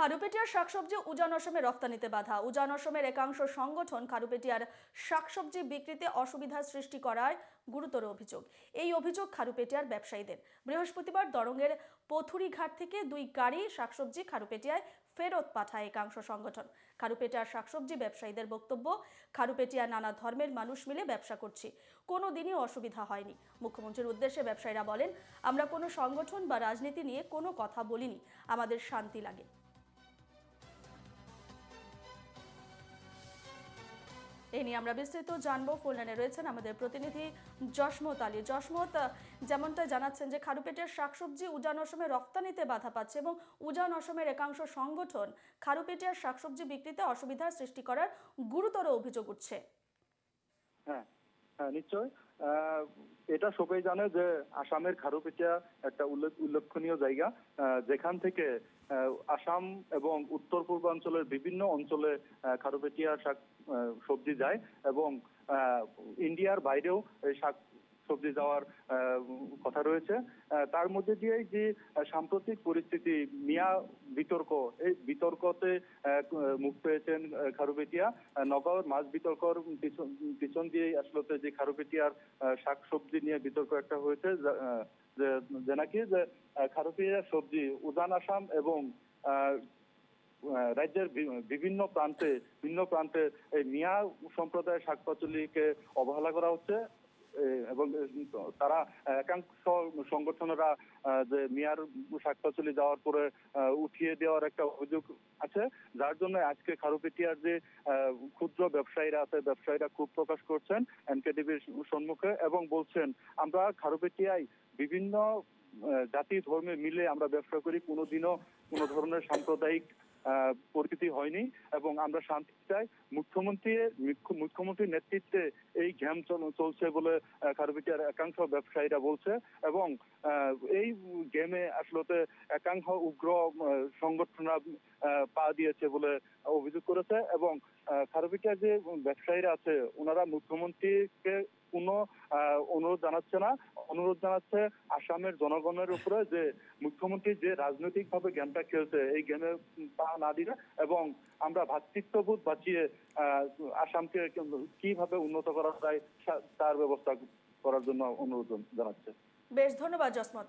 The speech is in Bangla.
খারুপেটিয়ার শাকসবজি উজান অসমে রফতানিতে বাধা। উজান অসমের একাংশ সংগঠন খারুপেটিয়ার শাকসবজি বিক্রিতে অসুবিধার সৃষ্টি করার গুরুতর অভিযোগ। এই অভিযোগ খারুপেটিয়ার ব্যবসায়ীদের। বৃহস্পতিবার দরঙ্গের পথুরিঘাট থেকে দুই গাড়ি শাকসবজি খারুপেটিয়ায় ফেরত পাঠায় একাংশ সংগঠন। খারুপেটিয়ার শাকসবজি ব্যবসায়ীদের বক্তব্য, খারুপেটিয়া নানা ধর্মের মানুষ মিলে ব্যবসা করছি। কোনো দিনই অসুবিধা হয়নি। মুখ্যমন্ত্রীর উদ্দেশ্যে ব্যবসায়ীরা বলেন, আমরা কোনো সংগঠন বা রাজনীতি নিয়ে কোনো কথা বলিনি। আমাদের শান্তি লাগে। এই নিয়ে আমরা বিস্তারিত জানব। ফোনলাইনে রয়েছেন আমাদের প্রতিনিধি জশমত আলী। জশমত যেমনটা জানাচ্ছেন যে খারুপেটের শাকসবজি উজান অসমে রপ্তানিতে বাধা পাচ্ছে এবং উজান অসমের একাংশ সংগঠন খারুপেটিয়ার শাকসবজি বিক্রিতে অসুবিধার সৃষ্টি করার গুরুতর অভিযোগ উঠছে। হ্যাঁ হ্যাঁ নিশ্চয় এটা সবাই জানে যে আসামের খারুপেটিয়া একটা উল্লেখ উল্লেখনীয় জায়গা। যেখান থেকে আসাম এবং উত্তর পূর্বাঞ্চলের বিভিন্ন অঞ্চলে খারুপেটিয়া শাক সবজি যায় এবং ইন্ডিয়ার বাইরেও এই শাক সবজি যাওয়ার কথা রয়েছে। তার মধ্যে দিয়েই যে সাম্প্রতিক পরিস্থিতি, মিয়া বিতর্ক, এই বিতর্কতে মুখ পেয়েছেন খারুপেটিয়া নগর মাছ বিতর্কর পিছন দিয়ে আসলে যে খারুপেটিয়ার শাক সবজি নিয়ে বিতর্ক একটা হয়েছে, যা- নাকি, যে খারুপেটিয়ার সবজি উজান আসাম এবং রাজ্যের বিভিন্ন প্রান্তে, ভিন্ন প্রান্তে এই মিয়া সম্প্রদায়ের শাকপাচলিকে অবহেলা করা হচ্ছে। এবং তারা একাংশ সংগঠনেরা যে মিয়ার শাকপাচলি যাওয়ার পরে উঠিয়ে দেওয়ার একটা অভিযোগ আছে, যার জন্য আজকে খারুপেটিয়ার যে ক্ষুদ্র ব্যবসায়ীরা আছে, ব্যবসায়ীরা ক্ষোভ প্রকাশ করছেন, এনকেডিবির সম্মুখে, এবং বলছেন, আমরা খারুপেটিয়ায় বিভিন্ন জাতি ধর্মে মিলে আমরা ব্যবসা করি, কোনোদিনও কোনো ধরনের সাম্প্রদায়িক পরিস্থিতি হয়নি এবং আমরা শান্তি চাই। মুখ্যমন্ত্রী মুখ্যমন্ত্রীর নেতৃত্বে এই ঘ্যাম চলছে বলে আহ, খারুপিটিয়ার একাংশ ব্যবসায়ীরা বলছে এবং এই গেমে আসলে একাংশ উগ্র আহ, সংগঠনরা পা দিয়েছে বলে অভিযোগ করেছে এবং আহ, খারুপিটিয়ার যে ব্যবসায়ীরা আছে ওনারা মুখ্যমন্ত্রীকে কোনো অনুরোধ জানাচ্ছে না। অনুরোধ জানাচ্ছে আসামের জনগণের উপরে যে মুখ্যমন্ত্রী যে রাজনৈতিক ভাবে গেমটা খেলছে এই গেমে পা না দিলে এবং আমরা ভ্রাতৃত্ববোধ বাঁচিয়ে আসামকে কীভাবে উন্নত করা যায় তার ব্যবস্থা করার জন্য অনুরোধ জানাচ্ছে। বেশ, ধন্যবাদ যশমত